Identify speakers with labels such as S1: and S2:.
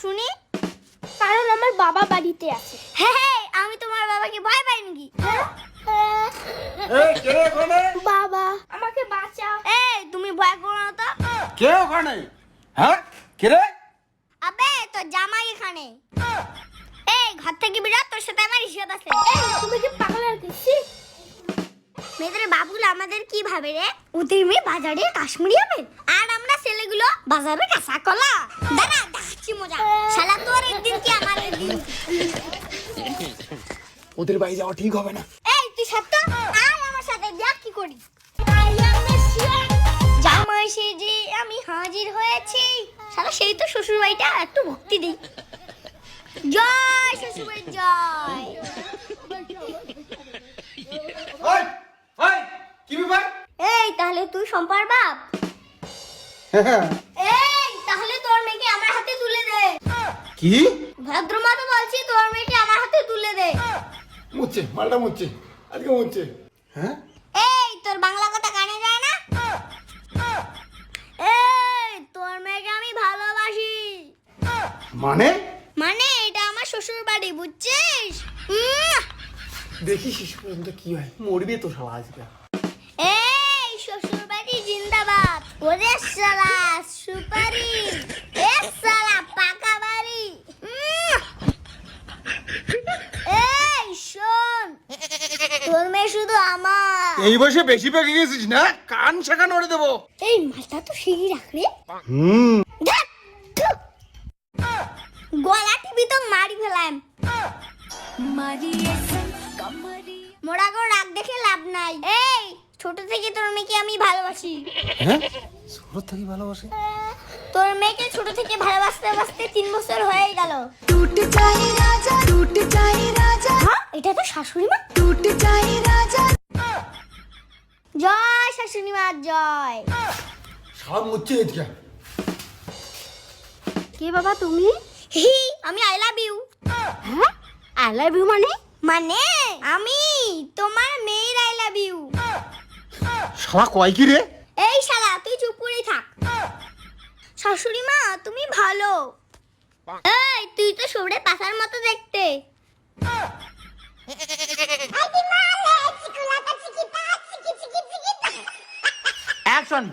S1: শুনি?
S2: কারণ আমার বাবা বাড়িতে আছে।
S1: হ্যাঁ হ্যাঁ আমি তোমার বাবাকে ভয় পাই নাকি?
S2: বাবা আমাকে বাঁচাও।
S1: এই তুমি ভয় করো না তো।
S3: কে ওখানে? হ্যাঁ কে রে?
S1: আবে তোর জামাই এখানে। এই ঘর থেকে বেরো তোর সাথে আমার হিসাব আছে।
S2: এই তুমি কি পাগল আর কি
S1: মেয়েদের বাবুল আমাদের কি ভাবে রে? ওদের মেয়ে বাজারে কাশ্মীরি হবে আর আমরা ছেলেগুলো বাজারে কাঁচা কলা। দাঁড়া দেখাচ্ছি মজা শালা তোর একদিন কি আমার একদিন
S3: ওদের বাড়ি যাওয়া ঠিক হবে না।
S1: এই তুই সত্য? আর আমার সাথে দেখ কি করি। জামাই সেজে আমি হাজির হয়েছি। শালা সেই তো শ্বশুর বাড়িটা একটু ভক্তি দিই। জয় শ্বশুর বাড়ি জয়।
S3: ওই ওই কি ব্যাপার?
S1: এই তাহলে তুই সম্পার বাপ? এই তাহলে তোর মেয়েকে আমার হাতে তুলে দে।
S3: কি?
S1: ভদ্রমাতা বলছি তোর মেয়েকে আমার হাতে তুলে দে।
S3: মুচ্ছে মালটা মুচ্ছে আজকে মুচ্ছে হ্যাঁ?
S1: এই তোর বাংলা কথা কানে যায় না? এই তোর মেয়েকে আমি ভালোবাসি।
S3: মানে?
S1: মানে এটা আমার শ্বশুর বাড়ি বুঝছিস? উম,
S3: দেখি শেষ পর্যন্ত কি হয়। মরবি তো শালা আজকে।
S1: এই শ্বশুর বাড়ি জিন্দাবাদ। ওরে সালা সুপারি এ সালা পাকা বাড়ি উম। এই শোন তোর মেয়ে শুধু আমার
S3: এই বয়সে বেশি পেকে গেছিস না? কান শেখান ওড়ে দেবো।
S1: এই মালটা তো সেই রাখলে।
S3: হুম।
S1: গলা টিপি তো মারি ফেলাম। মোরা গো রাগ দেখে লাভ নাই। এই ছোট থেকে তোর মেয়েকে আমি ভালোবাসি।
S3: হ্যাঁ? ছোট থেকে ভালোবাসি?
S1: তোর মেয়েকে ছোট থেকে ভালোবাসতে বাসতে তিন বছর হয়ে গেল।
S4: টুট চাই রাজা টুট চাই রাজা।
S1: হ্যাঁ এটা তো শাশুড়ি মা। টুট চাই মা জয়।
S3: মুচ্ছে আজকে
S2: কে বাবা তুমি?
S1: হি আমি আই লাভ ইউ
S2: হ্যাঁ? আই লাভ ইউ মানে?
S1: মানে আমি তোমার মেয়ের আই লাভ ইউ
S3: শালা কয় কি রে?
S1: এই শালা তুই চুপ করেই থাক। শাশুড়ি মা তুমি ভালো। এই তুই তো সরে পাশার মতো দেখতে
S3: অ্যাকশন